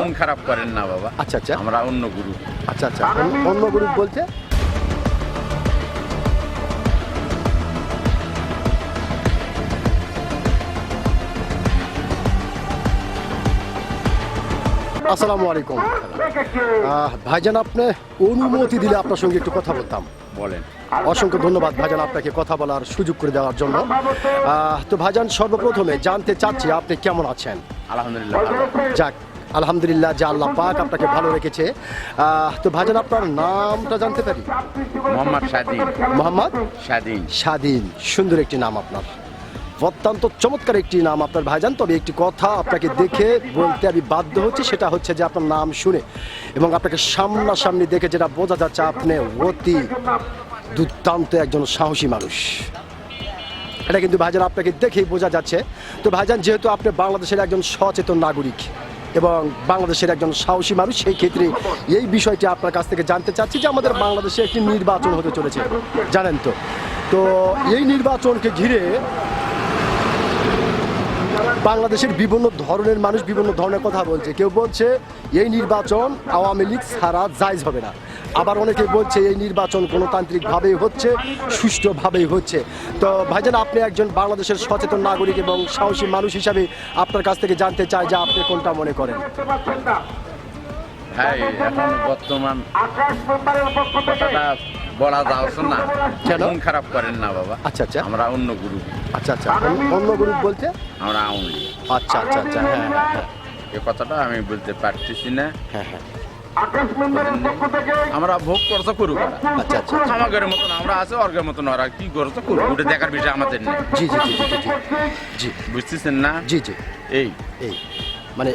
মন খারাপ করেন না বাবা। আচ্ছা আচ্ছা। আমরা অন্য গুরু আচ্ছা আচ্ছা। অন্য- গ্রুপ বলতে আসসালামু আলাইকুম। ভাইজান আপনি অনুমতি দিলে আপনার সঙ্গে একটু কথা বলতাম। বলেন। অসংখ্য ধন্যবাদ ভাইজান আপনাকে কথা বলার সুযোগ করে দেওয়ার জন্য। তো ভাইজান সর্বপ্রথমে জানতে চাচ্ছি আপনি কেমন আছেন? আলহামদুলিল্লাহ যাক আলহামদুলিল্লাহ যে আল্লাহ পাক আপনাকে ভালো রেখেছে। তো ভাইজান আপনার নামটা জানতে পারি? মোহাম্মদ স্বাধীন মোহাম্মদ স্বাধীন স্বাধীন সুন্দর একটি নাম আপনার। অত্যন্ত চমৎকার একটি নাম আপনার ভাইজান। তবে একটি কথা আপনাকে দেখে বলতে আমি বাধ্য হচ্ছি সেটা হচ্ছে যে আপনার নাম শুনে এবং আপনাকে সামনাসামনি দেখে যেটা বোঝা যাচ্ছে আপনি অতি দুর্দান্ত একজন সাহসী মানুষ। এটা কিন্তু ভাইজান আপনাকে দেখেই বোঝা যাচ্ছে। তো ভাইজান যেহেতু আপনি বাংলাদেশের একজন সচেতন নাগরিক এবং বাংলাদেশের একজন সাহসী মানুষ, সেই ক্ষেত্রে এই বিষয়টি আপনার কাছ থেকে জানতে চাচ্ছি যে আমাদের বাংলাদেশে একটি নির্বাচন হতে চলেছে। জানেন তো। তো এই নির্বাচনকে ঘিরে বাংলাদেশের বিভিন্ন ধরনের মানুষ বিভিন্ন ধরনের কথা বলছে। কেউ বলছে এই নির্বাচন আওয়ামী লীগ ছাড়া জায়জ হবে না। আবার অনেকে বলছে এই নির্বাচন গণতান্ত্রিকভাবেই হচ্ছে সুষ্ঠুভাবেই হচ্ছে। তো ভাইজান আপনি একজন বাংলাদেশের সচেতন নাগরিক এবং সাহসী মানুষ হিসাবে আপনার কাছ থেকে জানতে চাই যে আপনি কোনটা মনে করেন। হ্যাঁ এখন বর্তমান বলা যাচ্ছে না কেন? খারাপ করেন না বাবা। আচ্ছা আচ্ছা। আমরা অন্য গুরু আচ্ছা আচ্ছা। অন্য- গ্রুপ বলতে আমরা আওয়ামী আচ্ছা আচ্ছা আচ্ছা। হ্যাঁ হ্যাঁ হ্যাঁ। এ কথাটা আমি বলতে পারতেছি না। হ্যাঁ হ্যাঁ। আমরা ভোগ করতে করুক। আচ্ছা আচ্ছা আমাদের মতন আমরা আছে অর্গের মতন ওরা কি করছে করুক? ওটা দেখার বিষয় আমাদের নেই। জি জি জি জি জি। বুঝতেছেন না? জি জি। এই। এই। মানে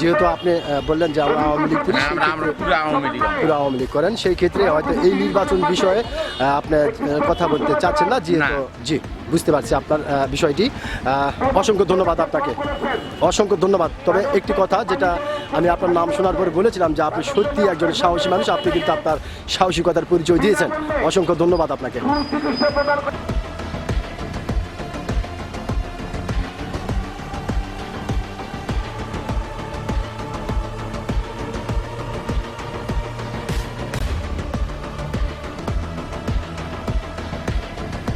যেহেতু আপনি বললেন যে আমরা আওয়ামী লীগ করি হ্যাঁ, পুরো আওয়ামী লীগ। পুরো আওয়ামী লীগ করেন। সেই ক্ষেত্রে হয়তো এই নির্বাচন বিষয়ে আপনি কথা বলতে চাচ্ছেন না যেহেতু জি বুঝতে পারছি আপনার বিষয়টি। আহ, অসংখ্য ধন্যবাদ আপনাকে। অসংখ্য ধন্যবাদ। তবে একটি কথা যেটা আমি আপনার নাম শোনার পরে বলেছিলাম যে আপনি সত্যি একজন সাহসী মানুষ আপনি কিন্তু আপনার সাহসিকতার পরিচয় দিয়েছেন। অসংখ্য ধন্যবাদ আপনাকে।